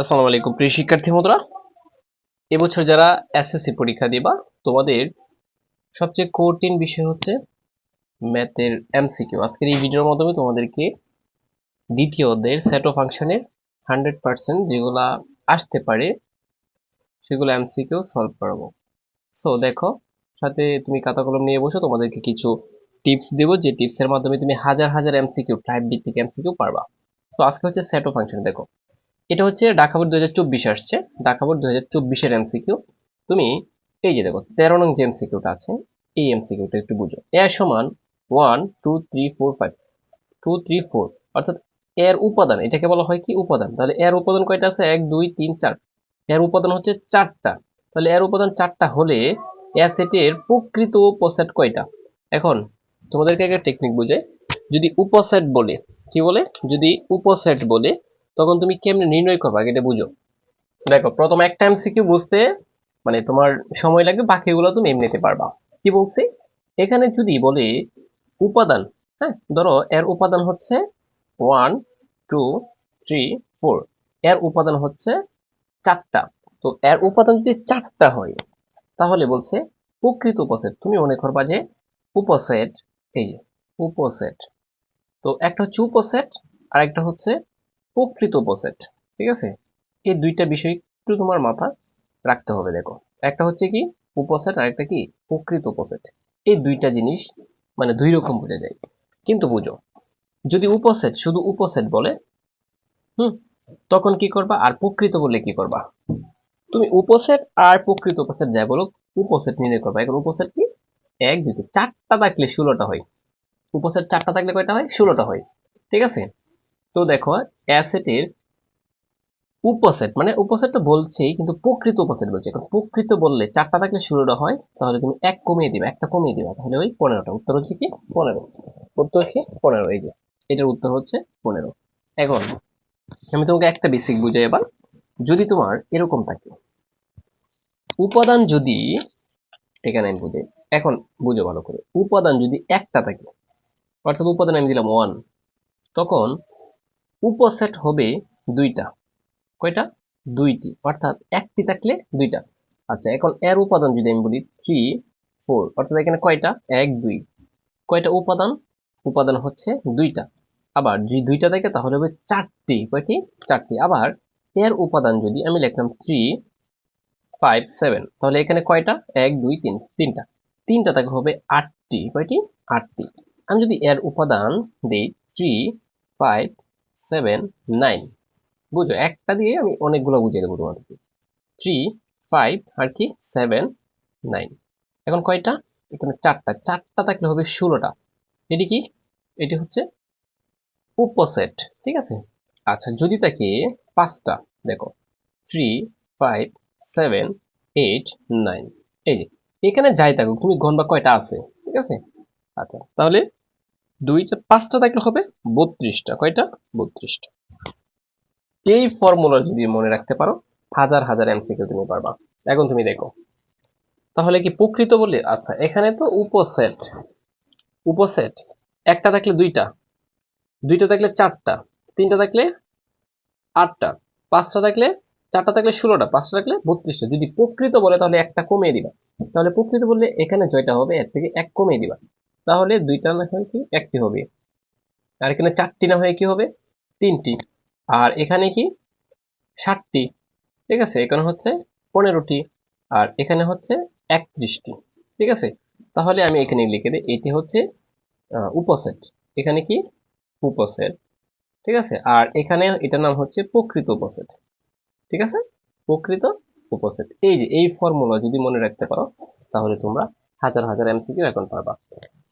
আসসালামু আলাইকুম, প্রিয় শিক্ষার্থী বন্ধুরা এবছর যারা এসএসসি পরীক্ষা দিবা, তোমাদের সবচেয়ে কঠিন বিষয় হচ্ছে ম্যাথের এমসিকিউ আজকের এই ভিডিওর মাধ্যমে তোমাদেরকে দ্বিতীয় অধ্যায়ের সেট অফ ফাংশনের হান্ড্রেড পার্সেন্ট যেগুলা আসতে পারে, সেগুলো এমসিকিউ সলভ করাবো। সো দেখো, সাথে তুমি খাতা কলম নিয়ে বসো, তোমাদেরকে কিছু টিপস দেবো, যে টিপসের মাধ্যমে তুমি হাজার হাজার এমসিকিউ টাইপ ভিত্তিক এমসিকিউ পারবা। সো আজকে হচ্ছে সেট অফ ফাংশন দেখো। এটা হচ্ছে ঢাকা বোর্ড দু হাজার চব্বিশে আসছে। ঢাকা দু হাজার চব্বিশের এমসিকিউ তুমি এই যে দেখো, তেরো নং যে এমসিকিউটা আছে, এই এমসিকিউটা একটু বুঝো। এ সমান one, two, three, four, five. Two, three, four. অর্থাৎ এর উপাদান, এটাকে বলা হয় কি উপাদান? তাহলে এর উপাদান কয়টা আছে? এক, দুই, তিন, চার। এর উপাদান হচ্ছে চারটা। তাহলে এর উপাদান চারটা হলে এ সেটের প্রকৃত উপসেট কয়টা? এখন তোমাদেরকে একটা টেকনিক বুঝে যদি উপসেট বলে, কি বলে? যদি উপসেট বলে তখন তুমি কেমনে নির্ণয় করবা? এটা বুঝো। দেখো, প্রথম একটা এমসিকিউ বুঝতে মানে তোমার সময় লাগবে, বাকিগুলো তুমি এমনিতে পারবা। কি বলছি? এখানে যদি বলি উপাদান হ্যাঁ ধরো এর উপাদান হচ্ছে ওয়ান টু থ্রি ফোর এর উপাদান হচ্ছে চারটা। তো এর উপাদান যদি চারটা হয়, তাহলে বলছে প্রকৃত উপসেট। তুমি মনে করবা যে উপসেট, এই উপসেট। তো একটা হচ্ছে উপসেট আর একটা হচ্ছে প্রকৃত উপসেট ঠিক আছে? এই দুইটা বিষয় একটু তোমার মাথা রাখতে হবে, দেখো। একটা হচ্ছে কি, উপসেট, আর একটা কি, প্রকৃত উপসেট এই দুইটা জিনিস মানে দুই রকম বোঝা যায়। কিন্তু বুঝো, যদি উপসেট শুধু উপসেট বলে, হুম, তখন কি করবা? আর প্রকৃত বলে কি করবা? তুমি উপসেট আর প্রকৃত উপসেট যাই বলো, উপসেট নির্ণয় করবা। এখন উপসেট কি? এক, দুই চারটা থাকলে ষোলোটা হয়। উপসেট চারটা থাকলে কয়টা হয়? ষোলোটা হয়। ঠিক আছে? তো দেখো অ্যাসেটের উপসেট মানে উপসেটটা বলছেই কিন্তু প্রকৃত উপসেট বলছে। এখন প্রকৃত বললে চারটা থাকলে ষোলোটা হয়, তাহলে তুমি এক কমিয়ে দিবে, একটা কমিয়ে দিবা। তাহলে ওই পনেরোটা, উত্তর হচ্ছে কি পনেরো। উত্তর কি পনেরো, এই যে, এটার উত্তর হচ্ছে পনেরো। এখন আমি তোমাকে একটা বেসিক বুঝাই এবার। যদি তোমার এরকম থাকে, উপাদান যদি, এখানে আমি বুঝে এখন বুঝো ভালো করে, উপাদান যদি একটা থাকে, অর্থাৎ উপাদান আমি দিলাম ওয়ান তখন উপসেট হবে দুইটা। কয়টা? দুইটি। অর্থাৎ একটি থাকলে দুইটা। আচ্ছা এখন এর উপাদান যদি আমি বলি থ্রি ফোর অর্থাৎ এখানে কয়টা? এক, দুই। কয়টা উপাদান? উপাদান হচ্ছে দুইটা। আবার যদি দুইটা থাকে তাহলে হবে চারটি। কয়টি চারটি। আবার এর উপাদান যদি আমি লিখলাম থ্রি ফাইভ সেভেন তাহলে এখানে কয়টা? এক, দুই, তিন, তিনটা। তিনটা থাকে হবে আটটি। কয়টি আটটি। আমি যদি এর উপাদান দিই থ্রি ফাইভ সেভেন নাইন বুঝো, একটা দিয়ে আমি অনেকগুলো বুঝিয়ে দেবো তোমাদেরকে। থ্রি ফাইভ আর কি? সেভেন নাইন এখন কয়টা? এখানে চারটা। চারটা থাকলে হবে ষোলোটা। এটি কি? এটি হচ্ছে উপসেট। ঠিক আছে? আচ্ছা যদি থাকে পাঁচটা, দেখো। Three five seven eight nine এই যে, এখানে যাই থাকুক, তুমি গণবা কয়টা আছে? ঠিক আছে? আচ্ছা তাহলে দুই পাঁচটা থাকলে হবে বত্রিশটা, কয়টা? বত্রিশটা। এই ফর্মুলা যদি মনে রাখতে পারো, হাজার হাজার এমসিকিউ তুমি পারবা। এখন তুমি দেখো, তাহলে কি প্রকৃত বলে? আচ্ছা এখানে তো উপসেট উপসেট, একটা থাকলে দুইটা দুইটা থাকলে চারটা, তিনটা থাকলে আটটা, পাঁচটা থাকলে, চারটা থাকলে ষোলোটা, পাঁচটা থাকলে বত্রিশটা। যদি প্রকৃত বলে তাহলে একটা কমিয়ে দিবা। তাহলে প্রকৃত বললে এখানে জয়টা হবে, এর থেকে এক কমিয়ে দিবা। তাহলে দুইটা না হয় কি? একটি হবে। আর এখানে চারটি না হয়ে কি হবে? তিনটি। আর এখানে কি? ষাটটি। ঠিক আছে? এখানে হচ্ছে পনেরোটি। আর এখানে হচ্ছে একত্রিশটি। ঠিক আছে? তাহলে আমি এখানে লিখে দিই, এটি হচ্ছে উপসেট। এখানে কি? উপসেট। ঠিক আছে? আর এখানে এটার নাম হচ্ছে প্রকৃত উপসেট। ঠিক আছে? প্রকৃত উপসেট। এই যে, এই ফর্মুলা যদি মনে রাখতে পারো, তাহলে তোমরা হাজার হাজার এমসিকিউ এখন পারবা।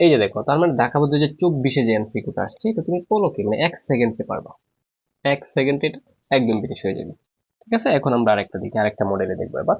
এই যে দেখো, তার মানে ঢাকা বোর্ড দুই হাজার চব্বিশে যে এমসিকিউটা আসছে, এটা তুমি পলকে মানে এক সেকেন্ডে পারবা। এক সেকেন্ডে একদম ফিনিশ হয়ে যাবে। ঠিক আছে? এখন আমরা আরেকটা দেখি, আরেকটা মডেলে দেখব এবার।